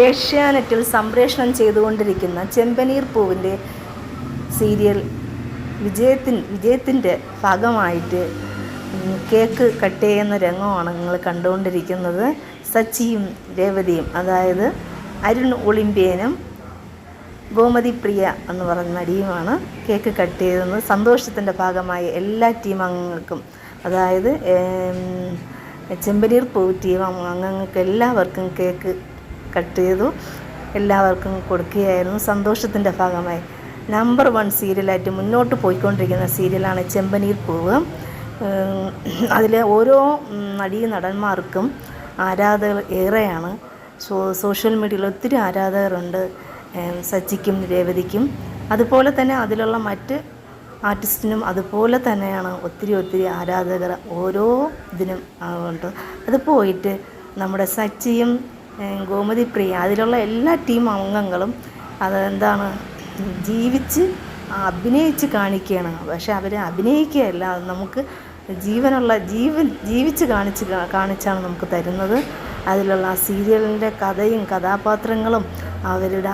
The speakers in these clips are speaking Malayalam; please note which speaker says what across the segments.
Speaker 1: ഏഷ്യാനെറ്റിൽ സംപ്രേഷണം ചെയ്തുകൊണ്ടിരിക്കുന്ന ചെമ്പനീർ പൂവിന്റെ സീരിയൽ വിജയത്തിൻ വിജയത്തിന്റെ ഭാഗമായിട്ട് കേക്ക് കട്ട് ചെയ്യുന്ന രംഗമാണ് നിങ്ങൾ കണ്ടുകൊണ്ടിരിക്കുന്നത്. സച്ചിയും രേവതിയും അതായത് അരുൺ ഒളിമ്പ്യനും ഗോമതി പ്രിയ എന്ന് പറയുന്ന നടിയുമാണ് കേക്ക് കട്ട് ചെയ്തത് സന്തോഷത്തിന്റെ ഭാഗമായി എല്ലാ ടീം അംഗങ്ങൾക്കും അതായത് ചെമ്പനീർ പൂവ് ടീം അംഗങ്ങൾക്ക് എല്ലാവർക്കും കേക്ക് കട്ട് ചെയ്തു. എല്ലാവർക്കും കൊടുക്കുകയായിരുന്നു. സന്തോഷത്തിന്റെ ഭാഗമായി. നമ്പർ വൺ സീരിയലായിട്ട് മുന്നോട്ട് പോയിക്കൊണ്ടിരിക്കുന്ന സീരിയലാണ് ചെമ്പനീർ പൂവ്. അതിലെ ഓരോ നടീ നടന്മാർക്കും ആരാധകർ ഏറെയാണ്. സോ സോഷ്യൽ മീഡിയയിൽ ഒത്തിരി ആരാധകരുണ്ട്. സച്ചിക്കും രേവതിക്കും. അതുപോലെ തന്നെ അതിലുള്ള മറ്റ് ആർട്ടിസ്റ്റിനും അതുപോലെ തന്നെയാണ് ഒത്തിരി ഒത്തിരി ആരാധകർ ഓരോ ഇതിനും ഉണ്ട്. അത് പോയിട്ട് നമ്മുടെ സച്ചിയും ഗോമതി പ്രിയ. അതിലുള്ള എല്ലാ ടീം അംഗങ്ങളും അതെന്താണ് ജീവിച്ച് അഭിനയിച്ച് കാണിക്കുകയാണ്. പക്ഷെ അവർ അഭിനയിക്കുകയല്ല. അത് നമുക്ക് ജീവനുള്ള ജീവൻ ജീവിച്ച് കാണിച്ച് കാണിച്ചാണ് നമുക്ക് തരുന്നത്. അതിലുള്ള ആ സീരിയലിന്റെ കഥയും കഥാപാത്രങ്ങളും അവരുടെ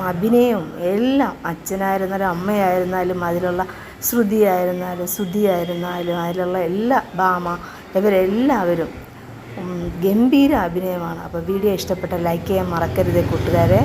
Speaker 1: അഭിനയവും എല്ലാം അച്ഛനായിരുന്നാലും അമ്മയായിരുന്നാലും അതിലുള്ള ശ്രുതിയായിരുന്നാലും ശ്രുതിയായിരുന്നാലും അതിലുള്ള എല്ലാ ഭാമ ഇവരെല്ലാവരും ഗംഭീര അഭിനയമാണ്. അപ്പോൾ വീഡിയോ ഇഷ്ടപ്പെട്ട ലൈക്ക് ചെയ്യാൻ മറക്കരുത് കൂട്ടുകാരെ.